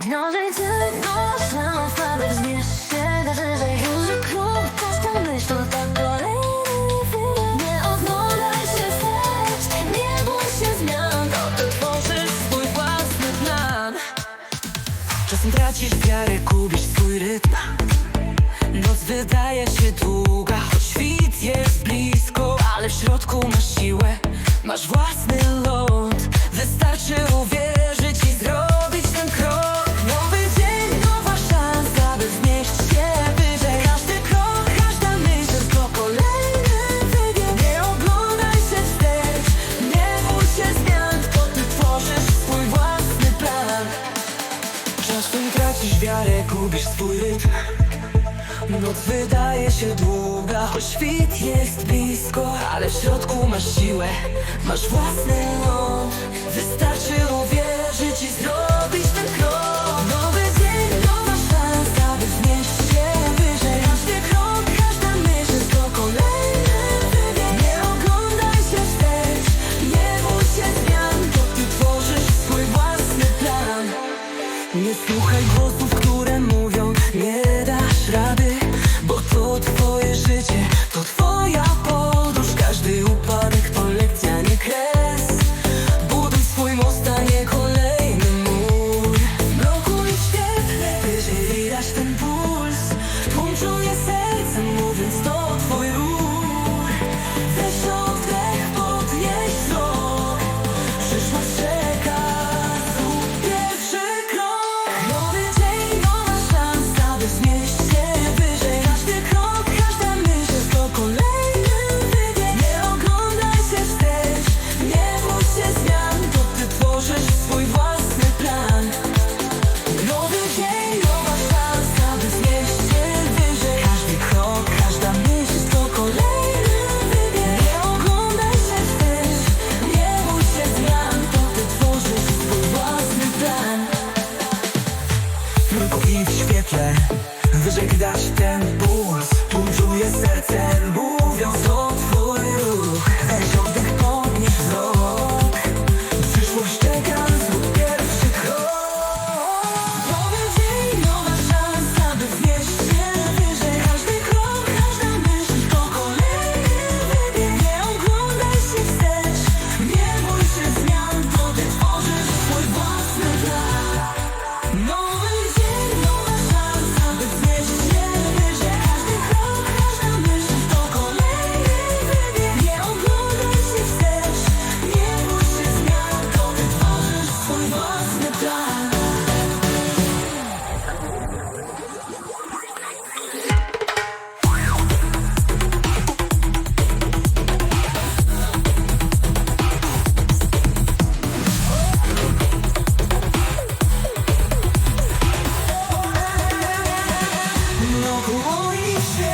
Się krok, każda myśl to tak kolejny film Nie oglądaj się wstecz, nie bój się zmian. To ty tworzysz swój własny plan. Czasem tracisz wiarę, gubisz swój rytm. Noc wydaje się długa, choć świt jest blisko. Ale w środku masz siłę, masz własny ląd gubisz swój rytm. Noc wydaje się długa, choć świt jest blisko. Ale w środku masz siłę, masz własny ląd. Wystarczy uwierzyć i zrobić ten krok. Nowy dzień, nowa szansa, by wznieść się wyżej. Każdy krok, każda myśl to kolejny wybieg Nie oglądaj się wstecz, nie bój się zmian ty tworzysz swój własny plan. Nie słuchaj głosów, Nie dasz rady Bo to twoje życie i w świetle. Widać ten puls. Tu czuję serce mówiąc to Mroku i świetle